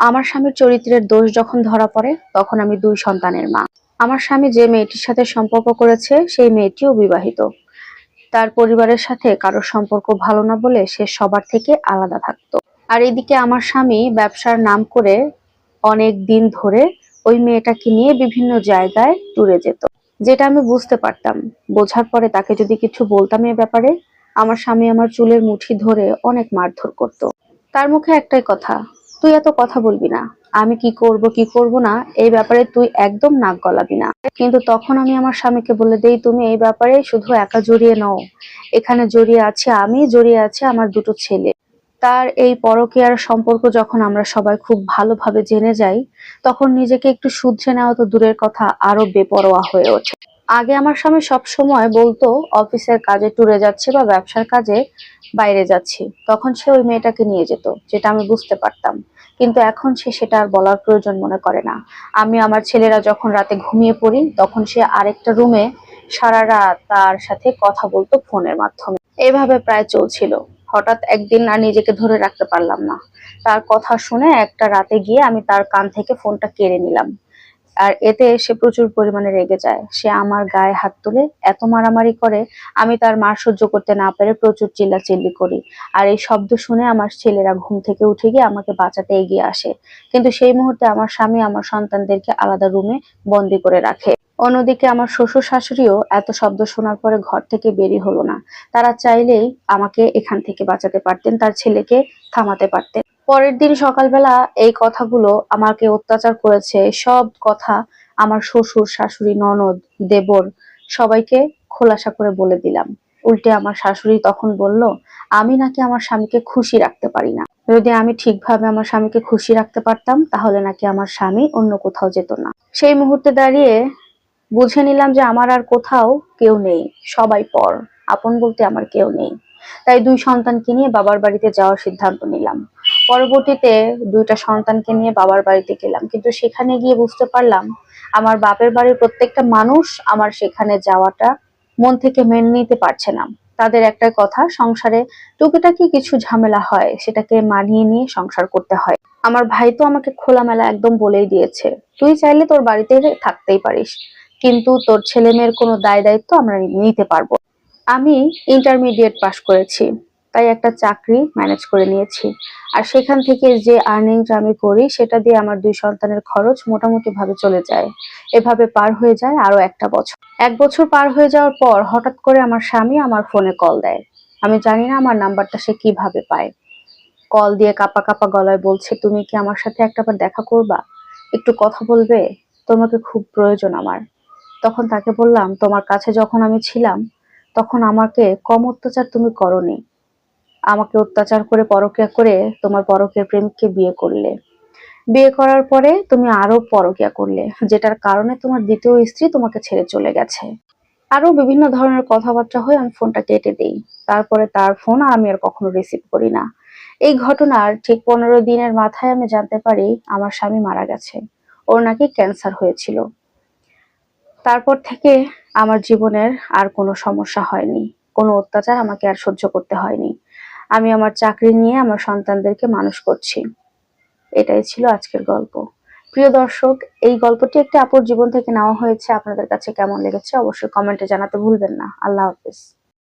আমার স্বামীর চরিত্রের দোষ যখন ধরা পড়ে, তখন আমি দুই সন্তানের মা। আমার স্বামী যে মেয়েটির সাথে সম্পর্ক করেছে, সেই মেয়েটিও বিবাহিত। তার পরিবারের সাথে কারোর সম্পর্ক ভালো না বলে সে সবার থেকে আলাদা থাকতো। আর এদিকে আমার স্বামী ব্যবসার নাম করে অনেক দিন ধরে ওই মেয়েটাকে নিয়ে বিভিন্ন জায়গায় ট্যুরে যেত। যেটা আমি বুঝতে পারতাম। বোঝার পরে তাকে যদি কিছু বলতাম এ ব্যাপারে, আমার স্বামী আমার চুলের মুঠি ধরে অনেক মারধর করত। তার মুখে একটাই কথা তুই এত কথা বলবি না। আমি কি করব কি করব না, এই ব্যাপারে তুই একদম নাক গলাবি না। কিন্তু তখন আমি আমার স্বামীকে বলে দেই, তুমি এই ব্যাপারে শুধু একা জড়িয়ে নও। এখানে জড়িয়ে আছে আমি, জড়িয়ে আছে আমার দুটো ছেলে। তার এই পরকীয়ার সম্পর্ক যখন আমরা সবাই খুব ভালোভাবে জেনে যাই, তখন নিজেকে একটু শুধরে নেওয়া তো দূরের কথা, আরও বেপরোয়া হয়ে ওঠে। আগে আমার স্বামী সব সময় বলতো, অফিসের কাজে ট্যুরে যাচ্ছে বা ব্যবসার কাজে বাইরে যাচ্ছি। তখন সে ওই মেয়েটাকে নিয়ে যেত, যেটা আমি বুঝতে পারতাম। কিন্তু এখন সে সেটা আর বলার প্রয়োজন মনে করে না। আমি আমার ছেলেরা যখন রাতে ঘুমিয়ে পড়ি, তখন সে আরেকটা রুমে সারা রাত তার সাথে কথা বলতো ফোনের মাধ্যমে। এভাবে প্রায় চলছিল। হঠাৎ একদিন আর নিজেকে ধরে রাখতে পারলাম না। তার কথা শুনে একটা রাতে গিয়ে আমি তার কান থেকে ফোনটা কেড়ে নিলাম। আর এতে সে প্রচুর পরিমাণে রেগে যায়। সে আমার গায়ে হাত তুলে এত মারামারি করে, আমি তার মার সহ্য করতে না পেরে প্রচুর চিল্লাচিল্লি করি। আর এই শব্দ শুনে আমার ছেলেরা ঘুম থেকে উঠে গিয়ে আমাকে বাঁচাতে এগিয়ে আসে। কিন্তু সেই মুহূর্তে আমার স্বামী আমার সন্তানদেরকে আলাদা রুমে বন্দি করে রাখে। অন্যদিকে আমার শ্বশুর শাশুড়িও এত শব্দ শোনার পরে ঘর থেকে বেরিয়ে হলো না। তারা চাইলেই আমাকে এখান থেকে বাঁচাতে পারতেন, তার ছেলেকে থামাতে পারতেন। পরের দিন সকালবেলা এই কথাগুলো আমাকে অত্যাচার করেছে। সব কথা আমার শ্বশুর, শাশুড়ি, ননদ, দেবর সবাইকে খোলাসা করে বলে দিলাম। উল্টে আমার শাশুড়ি তখন বলল, আমি নাকি আমার স্বামীকে খুশি রাখতে পারি না। যদি আমি ঠিকভাবে আমার স্বামীকে খুশি রাখতে পারতাম, তাহলে নাকি আমার স্বামী অন্য কোথাও যেত না। সেই মুহূর্তে দাঁড়িয়ে বুঝে নিলাম যে আমার আর কোথাও কেউ নেই। সবাই পর। আপন বলতে আমার কেউ নেই। তাই দুই সন্তানকে নিয়ে বাবার বাড়িতে যাওয়ার সিদ্ধান্ত নিলাম। পরবর্তীতে দুইটা সন্তানকে নিয়ে বাবার বাড়িতে গেলাম। কিন্তু সেখানে গিয়ে বুঝতে পারলাম, আমার বাপের বাড়ির প্রত্যেকটা মানুষ আমার সেখানে যাওয়াটা মন থেকে মেনে নিতে পারছে না। তাদের একটা কথা, সংসারে টুকিটাকি কিছু ঝামেলা হয়, সেটাকে মানিয়ে নিয়ে সংসার করতে হয়। আমার ভাই তো আমাকে খোলামেলা একদম বলেই দিয়েছে, তুই চাইলে তোর বাড়িতে থাকতেই পারিস, কিন্তু তোর ছেলে মেয়ের কোনো দায় দায়িত্ব আমরা নিতে পারব আমি ইন্টারমিডিয়েট পাশ করেছি। তাই একটা চাকরি ম্যানেজ করে নিয়েছি। আর সেখান থেকে যে আর্নিংটা আমি করি, সেটা দিয়ে আমার দুই সন্তানের খরচ মোটামুটি ভাবে চলে যায়। এভাবে পার হয়ে যায় আরও একটা বছর। এক বছর পার হয়ে যাওয়ার পর হঠাৎ করে আমার স্বামী আমার ফোনে কল দেয়। আমি জানি না আমার নাম্বারটা সে কীভাবে পায়। কল দিয়ে কাপা কাপা গলায় বলছে, তুমি কি আমার সাথে একটাবার দেখা করবা? একটু কথা বলবে? তোমাকে খুব প্রয়োজন আমার। তখন তাকে বললাম, তোমার কাছে যখন আমি ছিলাম, তখন আমাকে কম অত্যাচার তুমি করনি। আমাকে অত্যাচার করে পরকিয়া করে তোমার পরকের প্রেমিককে বিয়ে করলে। বিয়ে করার পরে তুমি আরও পরকিয়া করলে, যেটার কারণে তোমার দ্বিতীয় স্ত্রী তোমাকে ছেড়ে চলে গেছে। আরও বিভিন্ন ধরনের কথাবার্তা হয়ে আমি ফোনটা কেটে দিই। তারপরে তার ফোন আমি আর কখনো রিসিভ করি না। এই ঘটনার ঠিক পনেরো দিনের মাথায় আমি জানতে পারি আমার স্বামী মারা গেছে। ওর নাকি ক্যান্সার হয়েছিল। তারপর থেকে আমার জীবনের আর কোনো সমস্যা হয়নি। কোনো অত্যাচার আমাকে আর সহ্য করতে হয়নি। আমি আমার চাকরি নিয়ে আমার সন্তানদেরকে মানুষ করছি। এটাই ছিল আজকের গল্প। প্রিয় দর্শক, এই গল্পটি একটি আপুর জীবন থেকে নেওয়া হয়েছে। আপনাদের কাছে কেমন লেগেছে অবশ্যই কমেন্টে জানাতে ভুলবেন না। আল্লাহ হাফিজ।